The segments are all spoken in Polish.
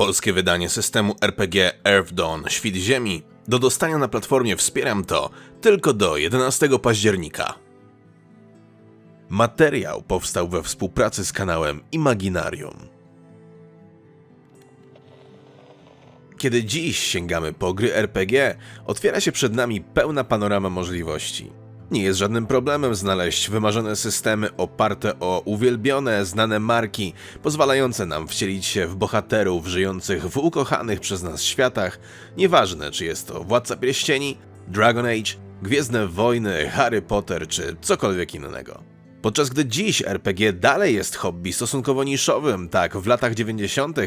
Polskie wydanie systemu RPG Earth Dawn Świt Ziemi do dostania na platformie Wspieram to tylko do 11 października. Materiał powstał we współpracy z kanałem Imaginarium. Kiedy dziś sięgamy po gry RPG, otwiera się przed nami pełna panorama możliwości. Nie jest żadnym problemem znaleźć wymarzone systemy oparte o uwielbione, znane marki, pozwalające nam wcielić się w bohaterów żyjących w ukochanych przez nas światach, nieważne czy jest to Władca Pierścieni, Dragon Age, Gwiezdne Wojny, Harry Potter czy cokolwiek innego. Podczas gdy dziś RPG dalej jest hobby stosunkowo niszowym, tak w latach 90.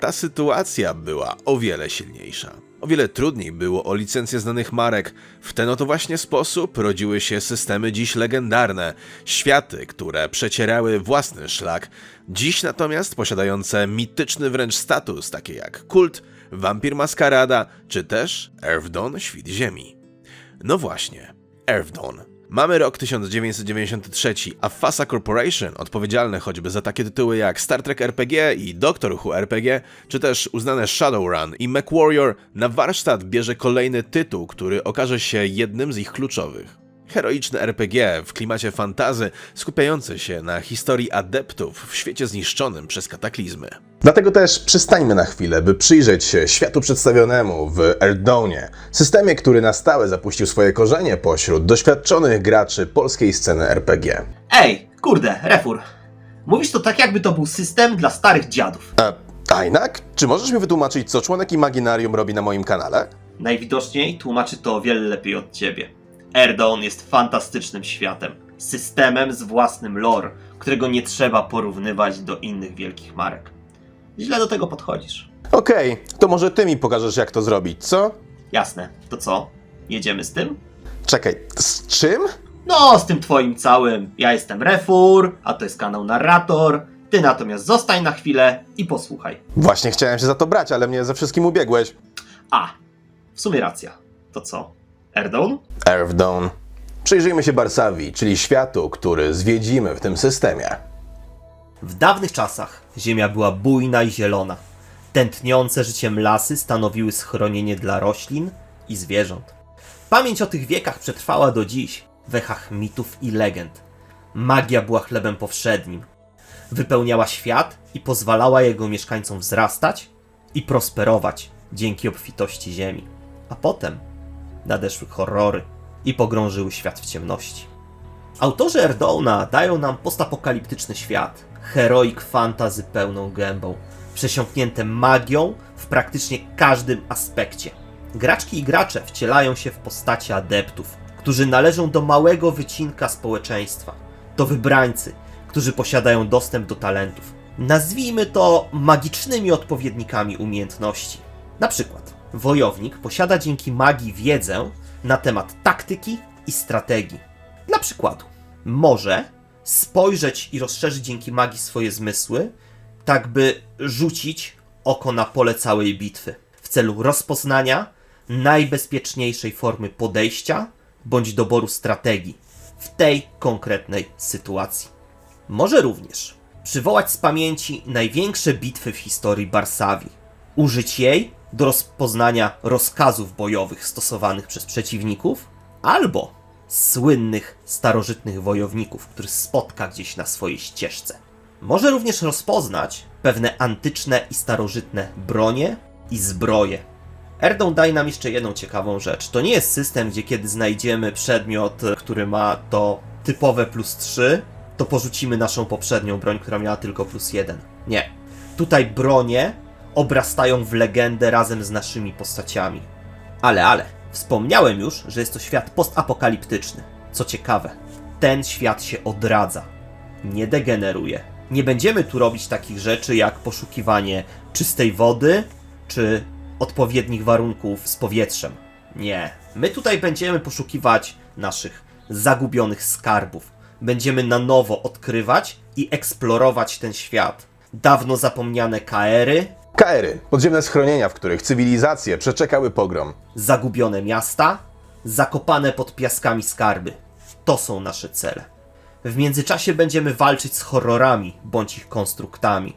ta sytuacja była o wiele silniejsza. O wiele trudniej było o licencję znanych marek. W ten oto właśnie sposób rodziły się systemy dziś legendarne, światy, które przecierały własny szlak, dziś natomiast posiadające mityczny wręcz status, takie jak Kult, Vampir Maskarada, czy też Dawn Świt Ziemi. No właśnie, Dawn. Mamy rok 1993, a Fasa Corporation, odpowiedzialne choćby za takie tytuły jak Star Trek RPG i Doctor Who RPG, czy też uznane Shadowrun i MechWarrior, na warsztat bierze kolejny tytuł, który okaże się jednym z ich kluczowych. Heroiczny RPG w klimacie fantazy, skupiający się na historii adeptów w świecie zniszczonym przez kataklizmy. Dlatego też przystańmy na chwilę, by przyjrzeć się światu przedstawionemu w Erdownie, systemie, który na stałe zapuścił swoje korzenie pośród doświadczonych graczy polskiej sceny RPG. Ej, kurde, refur. Mówisz to tak, jakby to był system dla starych dziadów. A, a jednak, czy możesz mi wytłumaczyć, co członek Imaginarium robi na moim kanale? Najwidoczniej tłumaczy to o wiele lepiej od ciebie. Erdown jest fantastycznym światem, systemem z własnym lore, którego nie trzeba porównywać do innych wielkich marek. Źle do tego podchodzisz. Okej, to może ty mi pokażesz, jak to zrobić, co? Jasne, to co? Jedziemy z tym? Czekaj, z czym? No, z tym twoim całym. Ja jestem Refur, a to jest kanał Narrator. Ty natomiast zostań na chwilę i posłuchaj. Właśnie chciałem się za to brać, ale mnie ze wszystkim ubiegłeś. A, w sumie racja. To co? Erdown? Earth Dawn. Przyjrzyjmy się Barsawi, czyli światu, który zwiedzimy w tym systemie. W dawnych czasach ziemia była bujna i zielona. Tętniące życiem lasy stanowiły schronienie dla roślin i zwierząt. Pamięć o tych wiekach przetrwała do dziś w echach mitów i legend. Magia była chlebem powszednim. Wypełniała świat i pozwalała jego mieszkańcom wzrastać i prosperować dzięki obfitości ziemi. A potem nadeszły horrory i pogrążyły świat w ciemności. Autorzy Erdowna dają nam postapokaliptyczny świat, heroik fantazy pełną gębą, przesiąknięte magią w praktycznie każdym aspekcie. Graczki i gracze wcielają się w postacie adeptów, którzy należą do małego wycinka społeczeństwa. To wybrańcy, którzy posiadają dostęp do talentów. Nazwijmy to magicznymi odpowiednikami umiejętności. Na przykład, wojownik posiada dzięki magii wiedzę na temat taktyki i strategii. Dla przykładu, może spojrzeć i rozszerzyć dzięki magii swoje zmysły, tak by rzucić oko na pole całej bitwy w celu rozpoznania najbezpieczniejszej formy podejścia bądź doboru strategii w tej konkretnej sytuacji. Może również przywołać z pamięci największe bitwy w historii Barsawii, użyć jej do rozpoznania rozkazów bojowych stosowanych przez przeciwników, albo słynnych starożytnych wojowników, których spotka gdzieś na swojej ścieżce. Może również rozpoznać pewne antyczne i starożytne bronie i zbroje. Erdą daje nam jeszcze jedną ciekawą rzecz. To nie jest system, gdzie kiedy znajdziemy przedmiot, który ma to typowe plus 3, to porzucimy naszą poprzednią broń, która miała tylko plus 1. Nie. Tutaj bronie obrastają w legendę razem z naszymi postaciami. Ale, ale, wspomniałem już, że jest to świat postapokaliptyczny. Co ciekawe, ten świat się odradza, nie degeneruje. Nie będziemy tu robić takich rzeczy jak poszukiwanie czystej wody czy odpowiednich warunków z powietrzem. Nie. My tutaj będziemy poszukiwać naszych zagubionych skarbów. Będziemy na nowo odkrywać i eksplorować ten świat. Dawno zapomniane kaery, Kaery, podziemne schronienia, w których cywilizacje przeczekały pogrom. zagubione miasta, zakopane pod piaskami skarby. To są nasze cele. W międzyczasie będziemy walczyć z horrorami bądź ich konstruktami.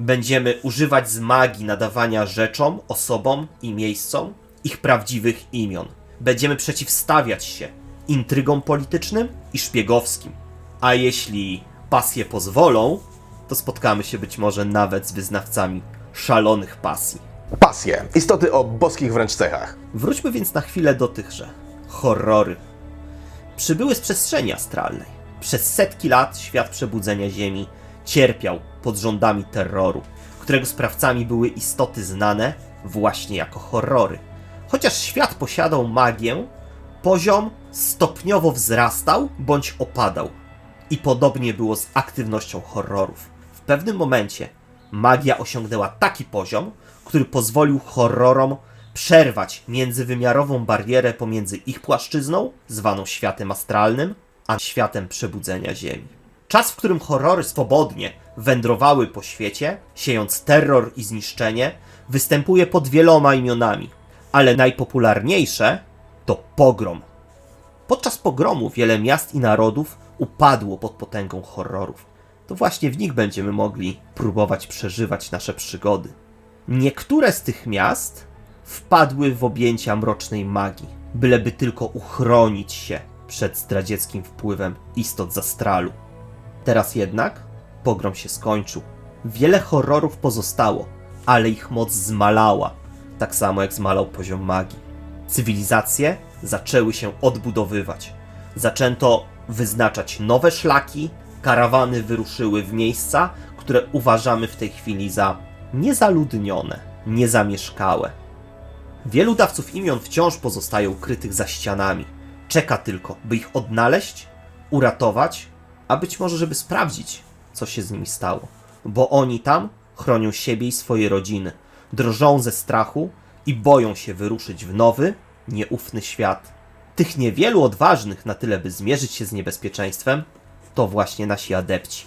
Będziemy używać z magii nadawania rzeczom, osobom i miejscom ich prawdziwych imion. Będziemy przeciwstawiać się intrygom politycznym i szpiegowskim. A jeśli pasje pozwolą, to spotkamy się być może nawet z wyznawcami szalonych pasji. Pasje, istoty o boskich wręcz cechach. Wróćmy więc na chwilę do tychże horrory. Przybyły z przestrzeni astralnej. Przez setki lat świat przebudzenia Ziemi cierpiał pod rządami terroru, którego sprawcami były istoty znane właśnie jako horrory. Chociaż świat posiadał magię, poziom stopniowo wzrastał bądź opadał. I podobnie było z aktywnością horrorów. W pewnym momencie magia osiągnęła taki poziom, który pozwolił horrorom przerwać międzywymiarową barierę pomiędzy ich płaszczyzną, zwaną światem astralnym, a światem przebudzenia Ziemi. Czas, w którym horrory swobodnie wędrowały po świecie, siejąc terror i zniszczenie, występuje pod wieloma imionami, ale najpopularniejsze to pogrom. Podczas pogromu wiele miast i narodów upadło pod potęgą horrorów. To właśnie w nich będziemy mogli próbować przeżywać nasze przygody. Niektóre z tych miast wpadły w objęcia mrocznej magii, byleby tylko uchronić się przed zdradzieckim wpływem istot z astralu. Teraz jednak pogrom się skończył. Wiele horrorów pozostało, ale ich moc zmalała, tak samo jak zmalał poziom magii. Cywilizacje zaczęły się odbudowywać. Zaczęto wyznaczać nowe szlaki, karawany wyruszyły w miejsca, które uważamy w tej chwili za niezaludnione, niezamieszkałe. Wielu dawców imion wciąż pozostaje ukrytych za ścianami. Czeka tylko, by ich odnaleźć, uratować, a być może, żeby sprawdzić, co się z nimi stało. Bo oni tam chronią siebie i swoje rodziny, drżą ze strachu i boją się wyruszyć w nowy, nieufny świat. Tych niewielu odważnych na tyle, by zmierzyć się z niebezpieczeństwem, to właśnie nasi adepci.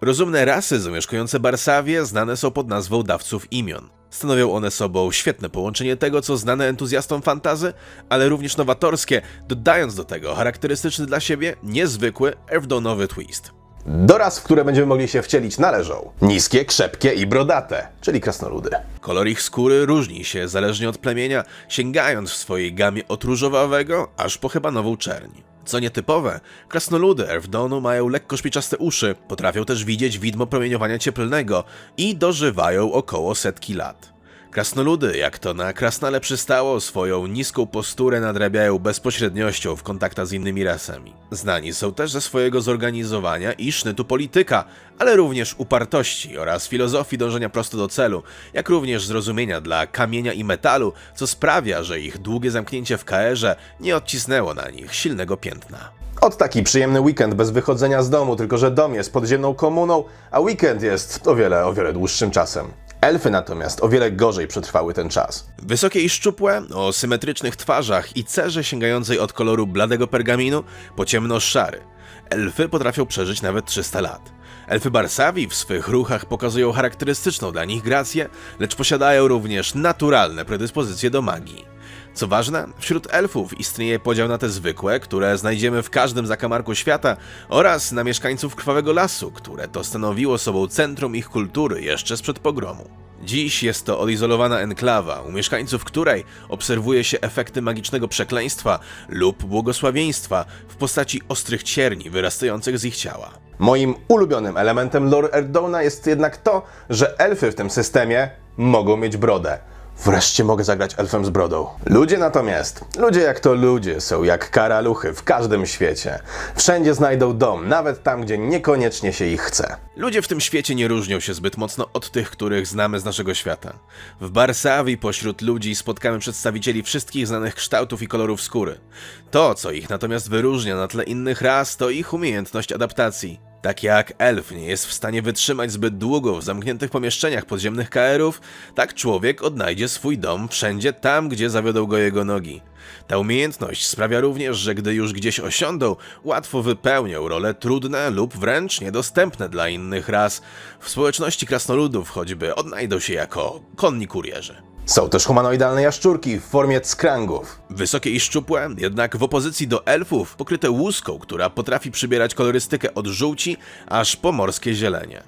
Rozumne rasy zamieszkujące Barsawie znane są pod nazwą dawców imion. Stanowią one sobą świetne połączenie tego, co znane entuzjastom fantazy, ale również nowatorskie, dodając do tego charakterystyczny dla siebie, niezwykły, Earthdonowy twist. Do ras, w które będziemy mogli się wcielić, należą niskie, krzepkie i brodate, czyli krasnoludy. Kolor ich skóry różni się zależnie od plemienia, sięgając w swojej gamie od różowawego aż po chyba nową czerń. Co nietypowe, krasnoludy Earthdonu mają lekko szpiczaste uszy, potrafią też widzieć widmo promieniowania cieplnego i dożywają około setki lat. Krasnoludy, jak to na krasnale przystało, swoją niską posturę nadrabiają bezpośredniością w kontaktach z innymi rasami. Znani są też ze swojego zorganizowania i sznytu polityka, ale również upartości oraz filozofii dążenia prosto do celu, jak również zrozumienia dla kamienia i metalu, co sprawia, że ich długie zamknięcie w KR-ze nie odcisnęło na nich silnego piętna. Od taki przyjemny weekend bez wychodzenia z domu, tylko że dom jest podziemną komuną, a weekend jest o wiele, o wiele dłuższym czasem. Elfy natomiast o wiele gorzej przetrwały ten czas. Wysokie i szczupłe, o symetrycznych twarzach i cerze sięgającej od koloru bladego pergaminu po ciemno-szary. Elfy potrafią przeżyć nawet 300 lat. Elfy Barsawi w swych ruchach pokazują charakterystyczną dla nich grację, lecz posiadają również naturalne predyspozycje do magii. Co ważne, wśród elfów istnieje podział na te zwykłe, które znajdziemy w każdym zakamarku świata, oraz na mieszkańców Krwawego Lasu, które to stanowiło sobą centrum ich kultury jeszcze sprzed pogromu. Dziś jest to odizolowana enklawa, u mieszkańców której obserwuje się efekty magicznego przekleństwa lub błogosławieństwa w postaci ostrych cierni wyrastających z ich ciała. Moim ulubionym elementem lore Erdona jest jednak to, że elfy w tym systemie mogą mieć brodę. Wreszcie mogę zagrać elfem z brodą. Ludzie natomiast, ludzie jak to ludzie, są jak karaluchy w każdym świecie. Wszędzie znajdą dom, nawet tam, gdzie niekoniecznie się ich chce. Ludzie w tym świecie nie różnią się zbyt mocno od tych, których znamy z naszego świata. W Barsawi pośród ludzi spotkamy przedstawicieli wszystkich znanych kształtów i kolorów skóry. To, co ich natomiast wyróżnia na tle innych ras, to ich umiejętność adaptacji. Tak jak elf nie jest w stanie wytrzymać zbyt długo w zamkniętych pomieszczeniach podziemnych KR-ów, tak człowiek odnajdzie swój dom wszędzie tam, gdzie zawiodą go jego nogi. Ta umiejętność sprawia również, że gdy już gdzieś osiądą, łatwo wypełnią role trudne lub wręcz niedostępne dla innych ras. W społeczności krasnoludów choćby odnajdą się jako konni kurierzy. Są też humanoidalne jaszczurki w formie skrangów. Wysokie i szczupłe, jednak w opozycji do elfów, pokryte łuską, która potrafi przybierać kolorystykę od żółci aż po morskie zielenie.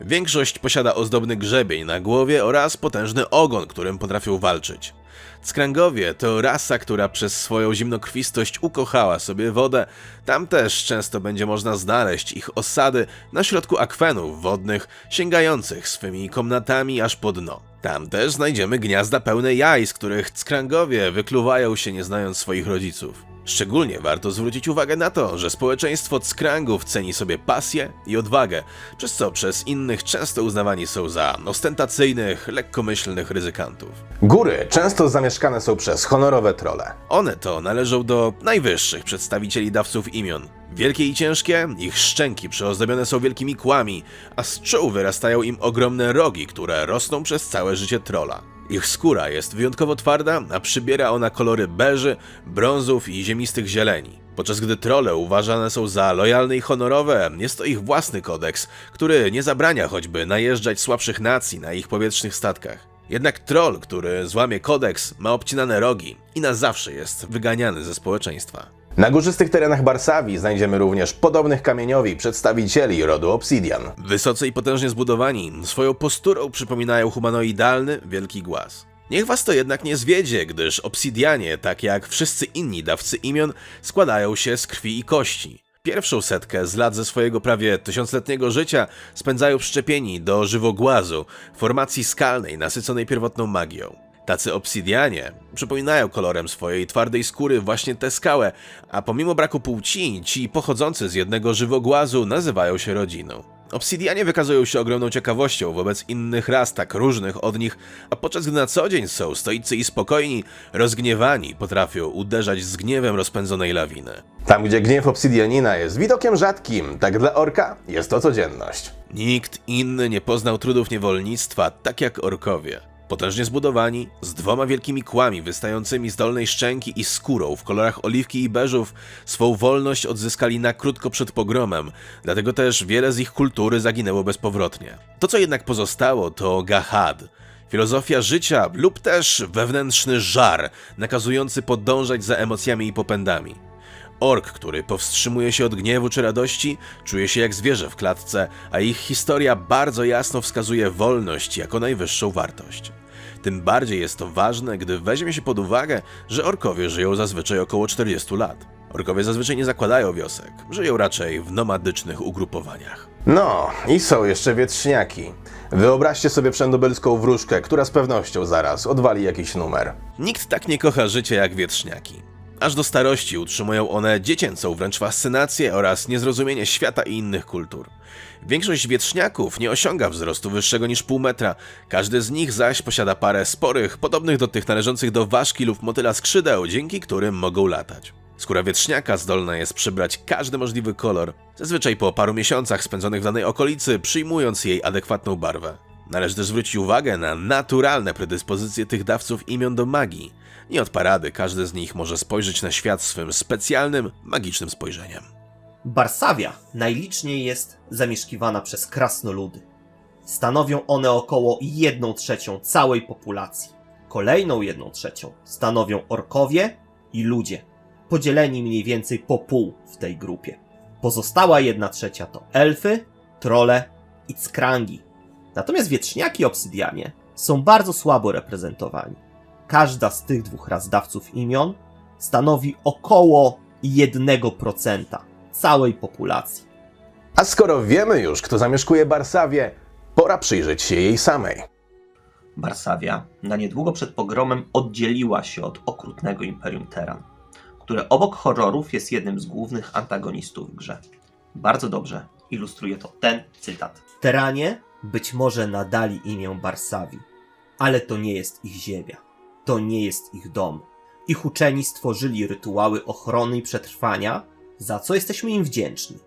Większość posiada ozdobny grzebień na głowie oraz potężny ogon, którym potrafią walczyć. Skrangowie to rasa, która przez swoją zimnokrwistość ukochała sobie wodę. Tam też często będzie można znaleźć ich osady na środku akwenów wodnych, sięgających swymi komnatami aż po dno. Tam też znajdziemy gniazda pełne jaj, z których skrangowie wykluwają się nie znając swoich rodziców. Szczególnie warto zwrócić uwagę na to, że społeczeństwo skrangów ceni sobie pasję i odwagę, przez co przez innych często uznawani są za ostentacyjnych, lekkomyślnych ryzykantów. Góry często zamieszkane są przez honorowe trole. One to należą do najwyższych przedstawicieli dawców imion. Wielkie i ciężkie, ich szczęki przyozdobione są wielkimi kłami, a z czoł wyrastają im ogromne rogi, które rosną przez całe życie trola. Ich skóra jest wyjątkowo twarda, a przybiera ona kolory beży, brązów i ziemistych zieleni. Podczas gdy trole uważane są za lojalne i honorowe, jest to ich własny kodeks, który nie zabrania choćby najeżdżać słabszych nacji na ich powietrznych statkach. Jednak troll, który złamie kodeks, ma obcinane rogi i na zawsze jest wyganiany ze społeczeństwa. Na górzystych terenach Barsawii znajdziemy również podobnych kamieniowi przedstawicieli rodu Obsidian. Wysoce i potężnie zbudowani, swoją posturą przypominają humanoidalny, wielki głaz. Niech was to jednak nie zwiedzie, gdyż obsidianie, tak jak wszyscy inni dawcy imion, składają się z krwi i kości. Pierwszą setkę z lat ze swojego prawie tysiącletniego życia spędzają przyczepieni do żywogłazu, formacji skalnej nasyconej pierwotną magią. Tacy obsidianie przypominają kolorem swojej twardej skóry właśnie tę skałę, a pomimo braku płci, ci pochodzący z jednego żywogłazu nazywają się rodziną. Obsidianie wykazują się ogromną ciekawością wobec innych ras tak różnych od nich, a podczas gdy na co dzień są stoicy i spokojni, rozgniewani potrafią uderzać z gniewem rozpędzonej lawiny. Tam, gdzie gniew Obsidianina jest widokiem rzadkim, tak dla orka jest to codzienność. Nikt inny nie poznał trudów niewolnictwa tak jak orkowie. Potężnie zbudowani, z dwoma wielkimi kłami wystającymi z dolnej szczęki i skórą w kolorach oliwki i beżów, swą wolność odzyskali na krótko przed pogromem, dlatego też wiele z ich kultury zaginęło bezpowrotnie. To, co jednak pozostało, to gahad, filozofia życia lub też wewnętrzny żar, nakazujący podążać za emocjami i popędami. Ork, który powstrzymuje się od gniewu czy radości, czuje się jak zwierzę w klatce, a ich historia bardzo jasno wskazuje wolność jako najwyższą wartość. Tym bardziej jest to ważne, gdy weźmie się pod uwagę, że orkowie żyją zazwyczaj około 40 lat. Orkowie zazwyczaj nie zakładają wiosek, żyją raczej w nomadycznych ugrupowaniach. No, i są jeszcze wietrzniaki. Wyobraźcie sobie przendobylską wróżkę, która z pewnością zaraz odwali jakiś numer. Nikt tak nie kocha życia jak wietrzniaki. Aż do starości utrzymują one dziecięcą wręcz fascynację oraz niezrozumienie świata i innych kultur. Większość wietrzniaków nie osiąga wzrostu wyższego niż pół metra, każdy z nich zaś posiada parę sporych, podobnych do tych należących do ważki lub motyla skrzydeł, dzięki którym mogą latać. Skóra wietrzniaka zdolna jest przybrać każdy możliwy kolor, zazwyczaj po paru miesiącach spędzonych w danej okolicy, przyjmując jej adekwatną barwę. Należy też zwrócić uwagę na naturalne predyspozycje tych dawców imion do magii. Nie od parady każdy z nich może spojrzeć na świat swym specjalnym, magicznym spojrzeniem. Barsawia najliczniej jest zamieszkiwana przez krasnoludy. Stanowią one około 1 trzecią całej populacji. Kolejną 1 trzecią stanowią orkowie i ludzie, podzieleni mniej więcej po pół w tej grupie. Pozostała 1 trzecia to elfy, trole i skrangi. Natomiast wietrzniaki obsydianie są bardzo słabo reprezentowani. Każda z tych dwóch raz dawców imion stanowi około 1% całej populacji. A skoro wiemy już, kto zamieszkuje Barsawię, pora przyjrzeć się jej samej. Barsawia na niedługo przed pogromem oddzieliła się od okrutnego Imperium Teran, które obok horrorów jest jednym z głównych antagonistów w grze. Bardzo dobrze ilustruje to ten cytat. Teranie być może nadali imię Barsawi, ale to nie jest ich ziemia. To nie jest ich dom. Ich uczeni stworzyli rytuały ochrony i przetrwania, za co jesteśmy im wdzięczni.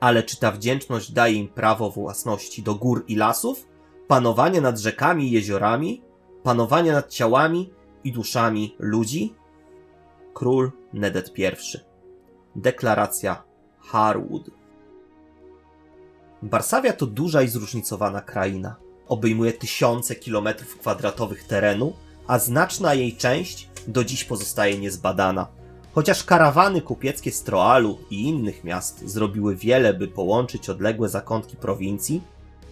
Ale czy ta wdzięczność daje im prawo własności do gór i lasów, panowania nad rzekami i jeziorami, panowania nad ciałami i duszami ludzi? Król Nedet I. Deklaracja Harwood. Barsawia to duża i zróżnicowana kraina. Obejmuje tysiące kilometrów kwadratowych terenu, a znaczna jej część do dziś pozostaje niezbadana. Chociaż karawany kupieckie z Troalu i innych miast zrobiły wiele, by połączyć odległe zakątki prowincji,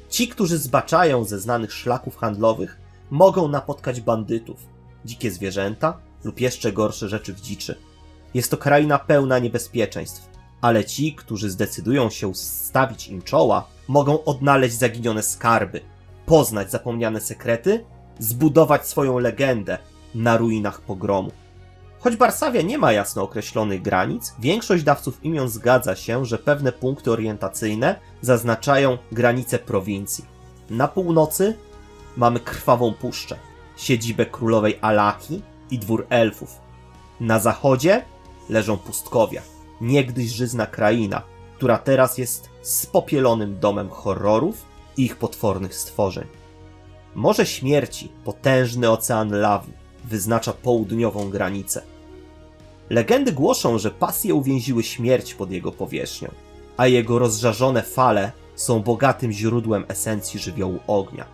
Ci, którzy zbaczają ze znanych szlaków handlowych, mogą napotkać bandytów, dzikie zwierzęta lub jeszcze gorsze rzeczy w dziczy. Jest to kraina pełna niebezpieczeństw, ale ci, którzy zdecydują się stawić im czoła, mogą odnaleźć zaginione skarby, poznać zapomniane sekrety, zbudować swoją legendę na ruinach pogromu. Choć Barsawia nie ma jasno określonych granic, większość dawców imion zgadza się, że pewne punkty orientacyjne zaznaczają granice prowincji. Na północy mamy krwawą puszczę, siedzibę królowej Alaki i dwór elfów. Na zachodzie leżą pustkowia, niegdyś żyzna kraina, która teraz jest spopielonym domem horrorów i ich potwornych stworzeń. Morze Śmierci, potężny ocean lawy, wyznacza południową granicę. Legendy głoszą, że pasje uwięziły śmierć pod jego powierzchnią, a jego rozżarzone fale są bogatym źródłem esencji żywiołu ognia.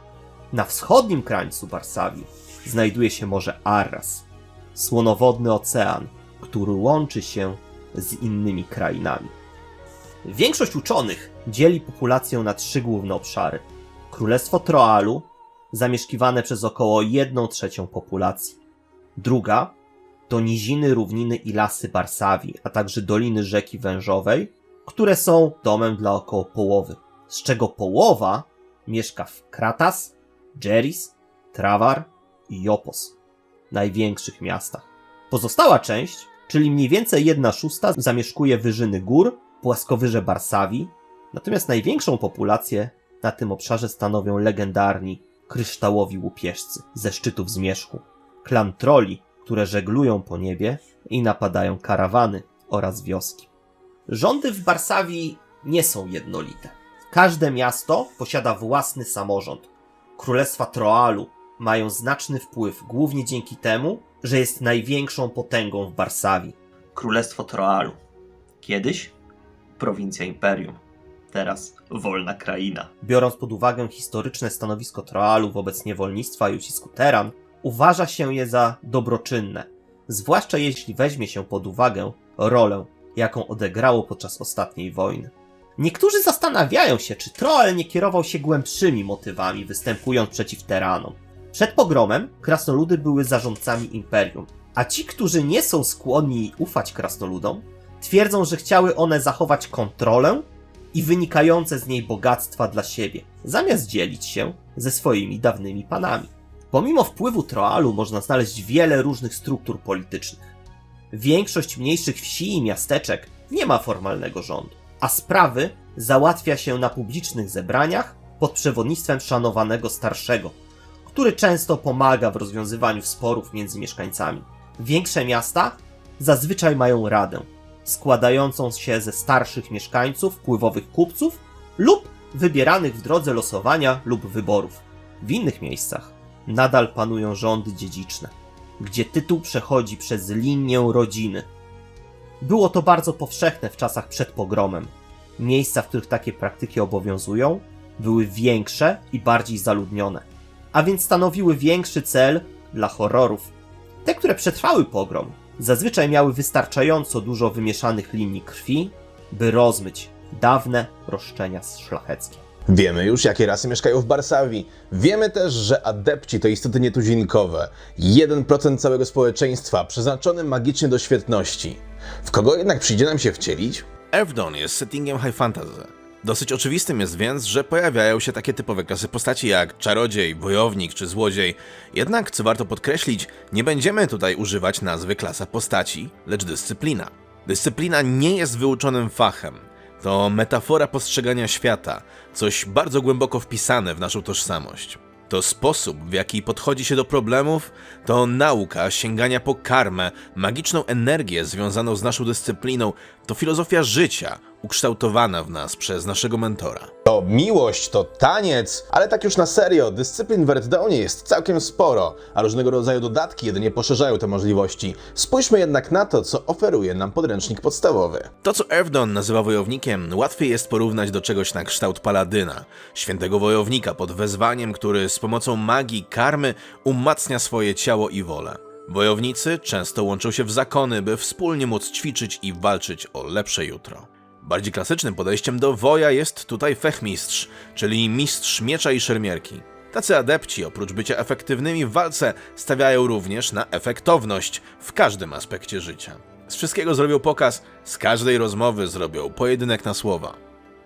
Na wschodnim krańcu Barsawii znajduje się morze Arras, słonowodny ocean, który łączy się z innymi krainami. Większość uczonych dzieli populację na trzy główne obszary. Królestwo Troalu, zamieszkiwane przez około 1 trzecią populacji. Druga to niziny, równiny i lasy Barsawii, a także doliny rzeki Wężowej, które są domem dla około połowy, z czego połowa mieszka w Kratas, Jeris, Travar i Jopos, największych miastach. Pozostała część, czyli mniej więcej 1 szósta, zamieszkuje wyżyny gór, płaskowyże Barsawii, natomiast największą populację na tym obszarze stanowią legendarni kryształowi łupieżcy ze szczytów zmierzchu, klan troli, które żeglują po niebie i napadają karawany oraz wioski. Rządy w Barsawii nie są jednolite. Każde miasto posiada własny samorząd. Królestwa Troalu mają znaczny wpływ głównie dzięki temu, że jest największą potęgą w Barsawii. Królestwo Troalu. Kiedyś prowincja imperium. Teraz wolna kraina. Biorąc pod uwagę historyczne stanowisko Troalu wobec niewolnictwa i ucisku Teran, uważa się je za dobroczynne, zwłaszcza jeśli weźmie się pod uwagę rolę, jaką odegrało podczas ostatniej wojny. Niektórzy zastanawiają się, czy Troal nie kierował się głębszymi motywami, występując przeciw Teranom. Przed pogromem krasnoludy były zarządcami imperium, a ci, którzy nie są skłonni ufać krasnoludom, twierdzą, że chciały one zachować kontrolę i wynikające z niej bogactwa dla siebie, zamiast dzielić się ze swoimi dawnymi panami. Pomimo wpływu Troalu można znaleźć wiele różnych struktur politycznych. Większość mniejszych wsi i miasteczek nie ma formalnego rządu, a sprawy załatwia się na publicznych zebraniach pod przewodnictwem szanowanego starszego, który często pomaga w rozwiązywaniu sporów między mieszkańcami. Większe miasta zazwyczaj mają radę, składającą się ze starszych mieszkańców, wpływowych kupców lub wybieranych w drodze losowania lub wyborów. W innych miejscach nadal panują rządy dziedziczne, gdzie tytuł przechodzi przez linię rodziny. Było to bardzo powszechne w czasach przed pogromem. Miejsca, w których takie praktyki obowiązują, były większe i bardziej zaludnione, a więc stanowiły większy cel dla horrorów. Te, które przetrwały pogrom, zazwyczaj miały wystarczająco dużo wymieszanych linii krwi, by rozmyć dawne roszczenia szlacheckie. Wiemy już, jakie rasy mieszkają w Barsawii. Wiemy też, że adepci to istoty nietuzinkowe. 1% całego społeczeństwa przeznaczony magicznie do świetności. W kogo jednak przyjdzie nam się wcielić? Earthdawn jest settingiem high fantasy. Dosyć oczywistym jest więc, że pojawiają się takie typowe klasy postaci jak czarodziej, wojownik czy złodziej. Jednak, co warto podkreślić, nie będziemy tutaj używać nazwy klasa postaci, lecz dyscyplina. Dyscyplina nie jest wyuczonym fachem. To metafora postrzegania świata, coś bardzo głęboko wpisane w naszą tożsamość. To sposób, w jaki podchodzi się do problemów, to nauka sięgania po karmę, magiczną energię związaną z naszą dyscypliną, to filozofia życia, ukształtowana w nas przez naszego mentora. To miłość, to taniec, ale tak już na serio, dyscyplin w Earthdawnie jest całkiem sporo, a różnego rodzaju dodatki jedynie poszerzają te możliwości. Spójrzmy jednak na to, co oferuje nam podręcznik podstawowy. To, co Earthdawn nazywa wojownikiem, łatwiej jest porównać do czegoś na kształt paladyna, świętego wojownika pod wezwaniem, który z pomocą magii karmy umacnia swoje ciało i wolę. Wojownicy często łączą się w zakony, by wspólnie móc ćwiczyć i walczyć o lepsze jutro. Bardziej klasycznym podejściem do woja jest tutaj fechmistrz, czyli mistrz miecza i szermierki. Tacy adepci, oprócz bycia efektywnymi w walce, stawiają również na efektowność w każdym aspekcie życia. Z wszystkiego zrobią pokaz, z każdej rozmowy zrobią pojedynek na słowa.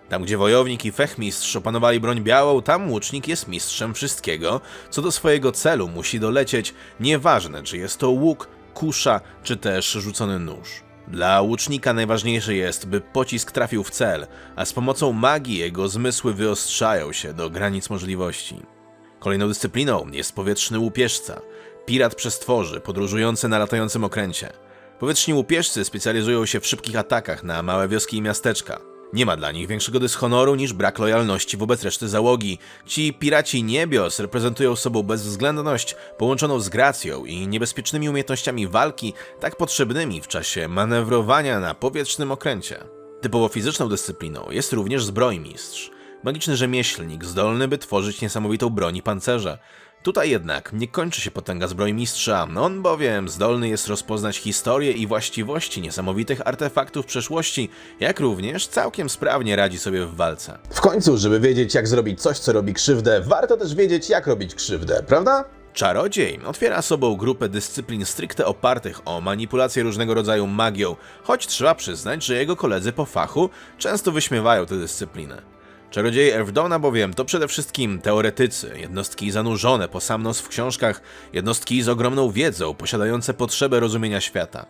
Tam, gdzie wojownik i fechmistrz opanowali broń białą, tam łucznik jest mistrzem wszystkiego, co do swojego celu musi dolecieć, nieważne czy jest to łuk, kusza czy też rzucony nóż. Dla łucznika najważniejsze jest, by pocisk trafił w cel, a z pomocą magii jego zmysły wyostrzają się do granic możliwości. Kolejną dyscypliną jest powietrzny łupieżca, pirat przestworzy podróżujący na latającym okręcie. Powietrzni łupieżcy specjalizują się w szybkich atakach na małe wioski i miasteczka. Nie ma dla nich większego dyshonoru niż brak lojalności wobec reszty załogi. Ci piraci niebios reprezentują sobą bezwzględność połączoną z gracją i niebezpiecznymi umiejętnościami walki, tak potrzebnymi w czasie manewrowania na powietrznym okręcie. Typowo fizyczną dyscypliną jest również zbrojmistrz. Magiczny rzemieślnik zdolny, by tworzyć niesamowitą broń i pancerze. Tutaj jednak nie kończy się potęga zbrojmistrza, on bowiem zdolny jest rozpoznać historię i właściwości niesamowitych artefaktów przeszłości, jak również całkiem sprawnie radzi sobie w walce. W końcu, żeby wiedzieć, jak zrobić coś, co robi krzywdę, warto też wiedzieć, jak robić krzywdę, prawda? Czarodziej otwiera sobą grupę dyscyplin stricte opartych o manipulację różnego rodzaju magią, choć trzeba przyznać, że jego koledzy po fachu często wyśmiewają tę dyscyplinę. Czarodzieje Erfdona bowiem to przede wszystkim teoretycy, jednostki zanurzone po sam nos w książkach, jednostki z ogromną wiedzą, posiadające potrzebę rozumienia świata.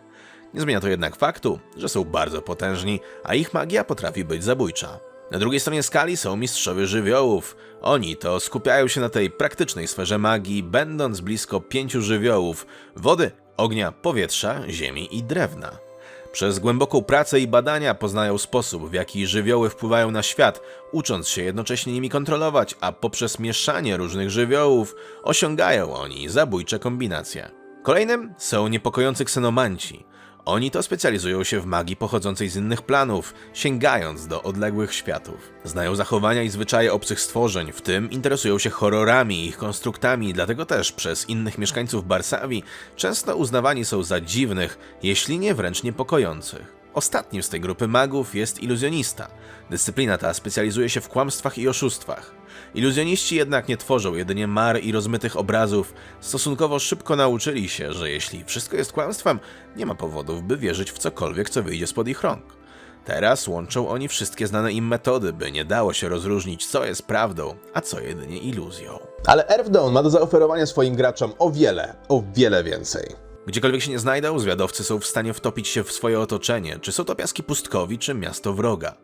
Nie zmienia to jednak faktu, że są bardzo potężni, a ich magia potrafi być zabójcza. Na drugiej stronie skali są mistrzowie żywiołów. Oni to skupiają się na tej praktycznej sferze magii, będąc blisko pięciu żywiołów: wody, ognia, powietrza, ziemi i drewna. Przez głęboką pracę i badania poznają sposób, w jaki żywioły wpływają na świat, ucząc się jednocześnie nimi kontrolować, a poprzez mieszanie różnych żywiołów osiągają oni zabójcze kombinacje. Kolejnym są niepokojący ksenomanci. Oni to specjalizują się w magii pochodzącej z innych planów, sięgając do odległych światów. Znają zachowania i zwyczaje obcych stworzeń, w tym interesują się horrorami i ich konstruktami, dlatego też przez innych mieszkańców Barsawii często uznawani są za dziwnych, jeśli nie wręcz niepokojących. Ostatnim z tej grupy magów jest iluzjonista. Dyscyplina ta specjalizuje się w kłamstwach i oszustwach. Iluzjoniści jednak nie tworzą jedynie mar i rozmytych obrazów, stosunkowo szybko nauczyli się, że jeśli wszystko jest kłamstwem, nie ma powodów, by wierzyć w cokolwiek, co wyjdzie spod ich rąk. Teraz łączą oni wszystkie znane im metody, by nie dało się rozróżnić, co jest prawdą, a co jedynie iluzją. Ale Earthdawn ma do zaoferowania swoim graczom o wiele, o wiele więcej. Gdziekolwiek się nie znajdą, zwiadowcy są w stanie wtopić się w swoje otoczenie, czy są to piaski pustkowi, czy miasto wroga.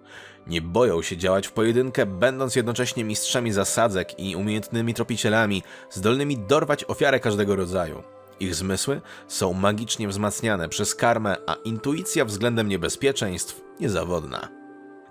Nie boją się działać w pojedynkę, będąc jednocześnie mistrzami zasadzek i umiejętnymi tropicielami, zdolnymi dorwać ofiarę każdego rodzaju. Ich zmysły są magicznie wzmacniane przez karmę, a intuicja względem niebezpieczeństw niezawodna.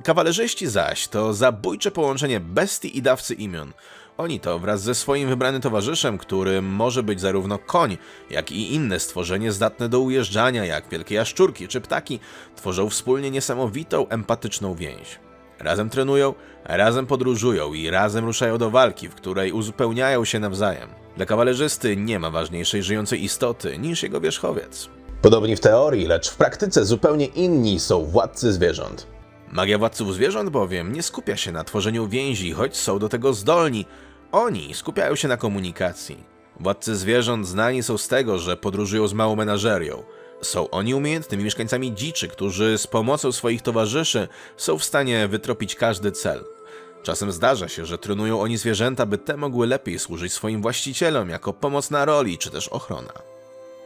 Kawalerzyści zaś to zabójcze połączenie bestii i dawcy imion. Oni to wraz ze swoim wybranym towarzyszem, którym może być zarówno koń, jak i inne stworzenie zdatne do ujeżdżania, jak wielkie jaszczurki czy ptaki, tworzą wspólnie niesamowitą, empatyczną więź. Razem trenują, razem podróżują i razem ruszają do walki, w której uzupełniają się nawzajem. Dla kawalerzysty nie ma ważniejszej żyjącej istoty niż jego wierzchowiec. Podobni w teorii, lecz w praktyce zupełnie inni są władcy zwierząt. Magia władców zwierząt bowiem nie skupia się na tworzeniu więzi, choć są do tego zdolni. Oni skupiają się na komunikacji. Władcy zwierząt znani są z tego, że podróżują z małą menażerią. Są oni umiejętnymi mieszkańcami dziczy, którzy z pomocą swoich towarzyszy są w stanie wytropić każdy cel. Czasem zdarza się, że trenują oni zwierzęta, by te mogły lepiej służyć swoim właścicielom jako pomocna roli czy też ochrona.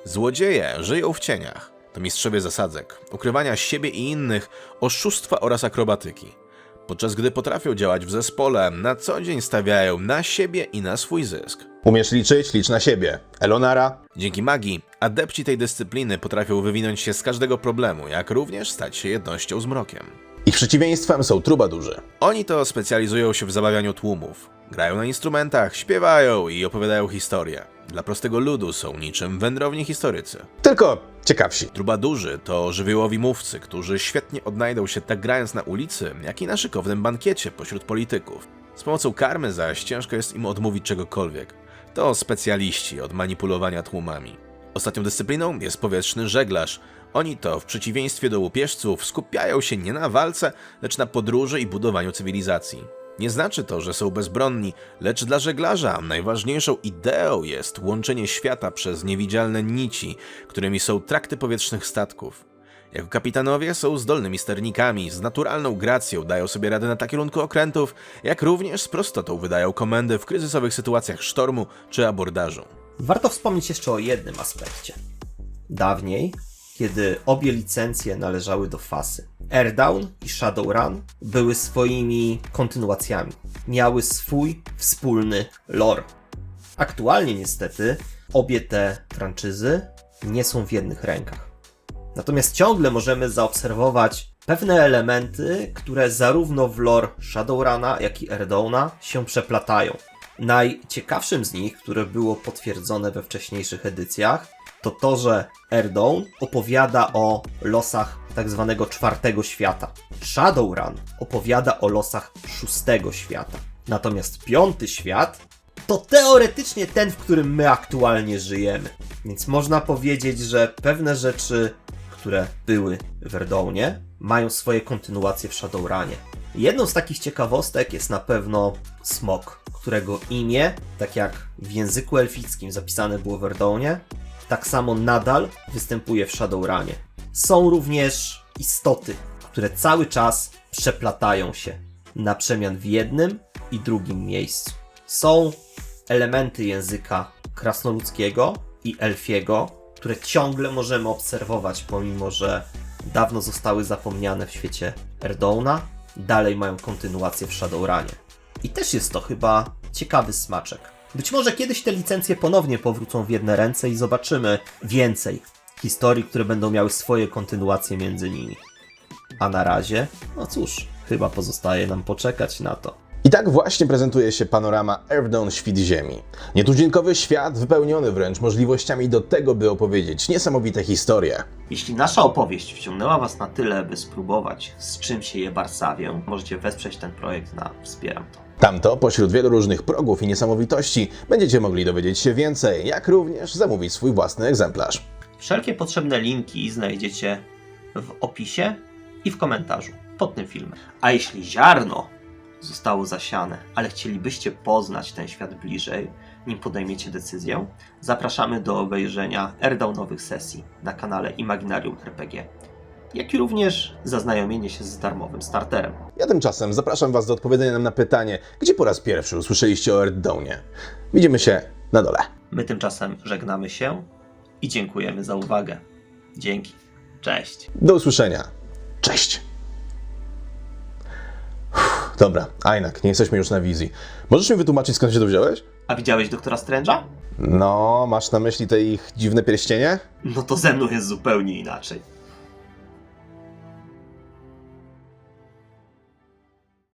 Złodzieje żyją w cieniach. To mistrzowie zasadzek, ukrywania siebie i innych, oszustwa oraz akrobatyki. Podczas gdy potrafią działać w zespole, na co dzień stawiają na siebie i na swój zysk. Umiesz liczyć? Licz na siebie. Elonara? Dzięki magii, adepci tej dyscypliny potrafią wywinąć się z każdego problemu, jak również stać się jednością z mrokiem. Ich przeciwieństwem są trubadurzy. Oni to specjalizują się w zabawianiu tłumów. Grają na instrumentach, śpiewają i opowiadają historie. Dla prostego ludu są niczym wędrowni historycy. Tylko ciekawsi. Trubadurzy to żywiołowi mówcy, którzy świetnie odnajdą się tak grając na ulicy, jak i na szykownym bankiecie pośród polityków. Z pomocą karmy zaś ciężko jest im odmówić czegokolwiek. To specjaliści od manipulowania tłumami. Ostatnią dyscypliną jest powietrzny żeglarz. Oni to, w przeciwieństwie do łupieżców, skupiają się nie na walce, lecz na podróży i budowaniu cywilizacji. Nie znaczy to, że są bezbronni, lecz dla żeglarza najważniejszą ideą jest łączenie świata przez niewidzialne nici, którymi są trakty powietrznych statków. Jako kapitanowie są zdolnymi sternikami, z naturalną gracją dają sobie radę na tak kierunku okrętów, jak również z prostotą wydają komendy w kryzysowych sytuacjach sztormu czy abordażu. Warto wspomnieć jeszcze o jednym aspekcie. Dawniej, kiedy obie licencje należały do Fasy, Airdown i Shadowrun były swoimi kontynuacjami. Miały swój wspólny lore. Aktualnie niestety obie te franczyzy nie są w jednych rękach. Natomiast ciągle możemy zaobserwować pewne elementy, które zarówno w lore Shadowruna, jak i Airdowna się przeplatają. Najciekawszym z nich, które było potwierdzone we wcześniejszych edycjach, to to, że Airdawn opowiada o losach tak zwanego czwartego świata. Shadowrun opowiada o losach szóstego świata. Natomiast piąty świat to teoretycznie ten, w którym my aktualnie żyjemy. Więc można powiedzieć, że pewne rzeczy, które były w Erdownie, mają swoje kontynuacje w Shadowrunie. Jedną z takich ciekawostek jest na pewno smok, którego imię, tak jak w języku elfickim zapisane było w Erdownie, tak samo nadal występuje w Shadowrunie. Są również istoty, które cały czas przeplatają się na przemian w jednym i drugim miejscu. Są elementy języka krasnoludzkiego i elfiego, które ciągle możemy obserwować, pomimo że dawno zostały zapomniane w świecie Erdowna, dalej mają kontynuację w Shadowrunie. I też jest to chyba ciekawy smaczek. Być może kiedyś te licencje ponownie powrócą w jedne ręce i zobaczymy więcej historii, które będą miały swoje kontynuacje między nimi. A na razie, no cóż, chyba pozostaje nam poczekać na to. I tak właśnie prezentuje się panorama Earthdawn Świt Ziemi. Nietuzinkowy świat wypełniony wręcz możliwościami do tego, by opowiedzieć niesamowite historie. Jeśli nasza opowieść wciągnęła Was na tyle, by spróbować, z czym się je Barsawię, możecie wesprzeć ten projekt na Wspieram to. Tamto, pośród wielu różnych progów i niesamowitości, będziecie mogli dowiedzieć się więcej, jak również zamówić swój własny egzemplarz. Wszelkie potrzebne linki znajdziecie w opisie i w komentarzu pod tym filmem. A jeśli ziarno zostało zasiane, ale chcielibyście poznać ten świat bliżej, nim podejmiecie decyzję, zapraszamy do obejrzenia airdownowych sesji na kanale Imaginarium RPG, jak i również zaznajomienie się z darmowym starterem. Ja tymczasem zapraszam Was do odpowiedzenia nam na pytanie, gdzie po raz pierwszy usłyszeliście o Earthdawnie. Widzimy się na dole. My tymczasem żegnamy się i dziękujemy za uwagę. Dzięki. Cześć. Do usłyszenia. Cześć. Uff, dobra, Ainak, nie jesteśmy już na wizji. Możesz mi wytłumaczyć, skąd się to wziąłeś? A widziałeś doktora Strange'a? No, masz na myśli te ich dziwne pierścienie? No to ze mną jest zupełnie inaczej.